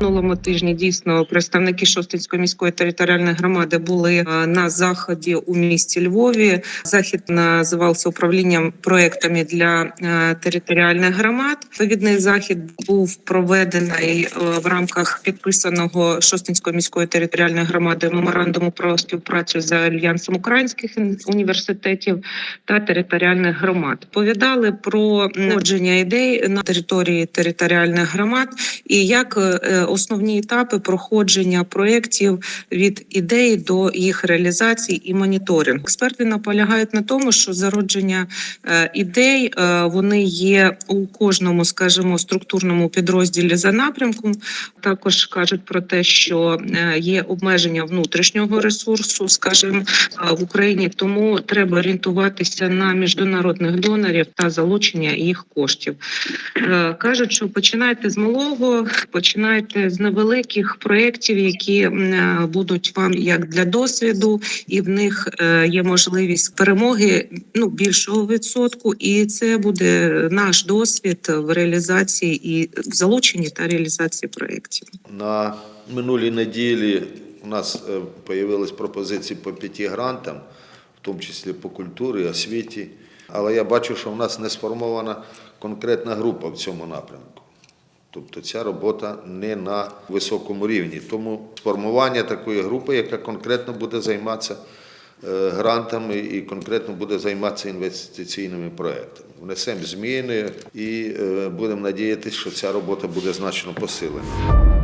Минулому тижні дійсно представники Шостинської міської територіальної громади були е, на заході у місті Львові. Захід називався управлінням проектами для е, територіальних громад. Відповідний захід був проведений е, в рамках підписаного Шостинської міської територіальної громади меморандуму про співпрацю з альянсом українських університетів та територіальних громад. Повідали про народження ідей на території територіальних громад і як основні етапи проходження проєктів від ідеї до їх реалізації і моніторинг. Експерти наполягають на тому, що зародження е, ідей е, вони є у кожному, скажімо, структурному підрозділі за напрямком. Також кажуть про те, що е, є обмеження внутрішнього ресурсу, скажімо, в Україні, тому треба орієнтуватися на міжнародних донорів та залучення їх коштів. Кажуть, що починайте з малого, починайте з невеликих проєктів, які е, будуть вам як для досвіду, і в них е, є можливість перемоги ну більшого відсотку, і це буде наш досвід в реалізації і в залученні та реалізації проєктів. На минулій неділі у нас з'явились пропозиції по п'яти грантам, в тому числі по культурі, освіті. Але я бачу, що в нас не сформована конкретна група в цьому напрямку. Тобто ця робота не на високому рівні. Тому сформування такої групи, яка конкретно буде займатися е, грантами і конкретно буде займатися інвестиційними проектами. Внесемо зміни і е, будемо надіятися, що ця робота буде значно посилена.